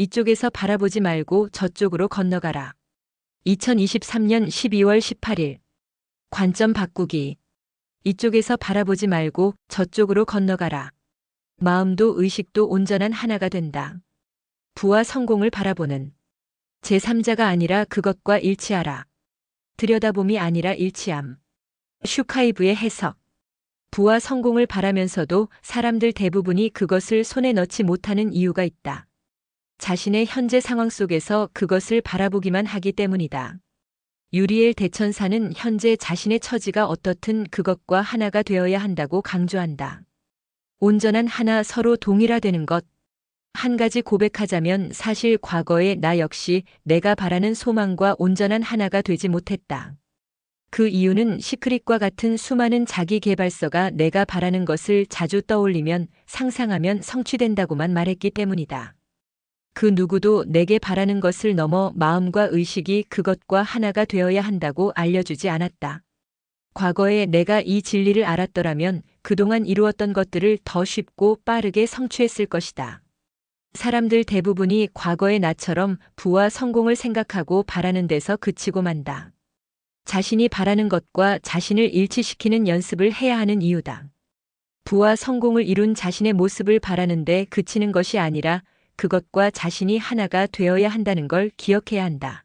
이쪽에서 바라보지 말고 저쪽으로 건너가라. 2023년 12월 18일. 관점 바꾸기. 이쪽에서 바라보지 말고 저쪽으로 건너가라. 마음도 의식도 온전한 하나가 된다. 부와 성공을 바라보는 제3자가 아니라 그것과 일치하라. 들여다봄이 아니라 일치함. 슈카이브의 해석. 부와 성공을 바라면서도 사람들 대부분이 그것을 손에 넣지 못하는 이유가 있다. 자신의 현재 상황 속에서 그것을 바라보기만 하기 때문이다. 유리엘 대천사는 현재 자신의 처지가 어떻든 그것과 하나가 되어야 한다고 강조한다. 온전한 하나 서로 동일화되는 것. 한 가지 고백하자면 사실 과거의 나 역시 내가 바라는 소망과 온전한 하나가 되지 못했다. 그 이유는 시크릿과 같은 수많은 자기 개발서가 내가 바라는 것을 자주 떠올리면 상상하면 성취된다고만 말했기 때문이다. 그 누구도 내게 바라는 것을 넘어 마음과 의식이 그것과 하나가 되어야 한다고 알려주지 않았다. 과거에 내가 이 진리를 알았더라면 그동안 이루었던 것들을 더 쉽고 빠르게 성취했을 것이다. 사람들 대부분이 과거의 나처럼 부와 성공을 생각하고 바라는 데서 그치고 만다. 자신이 바라는 것과 자신을 일치시키는 연습을 해야 하는 이유다. 부와 성공을 이룬 자신의 모습을 바라는데 그치는 것이 아니라 그것과 자신이 하나가 되어야 한다는 걸 기억해야 한다.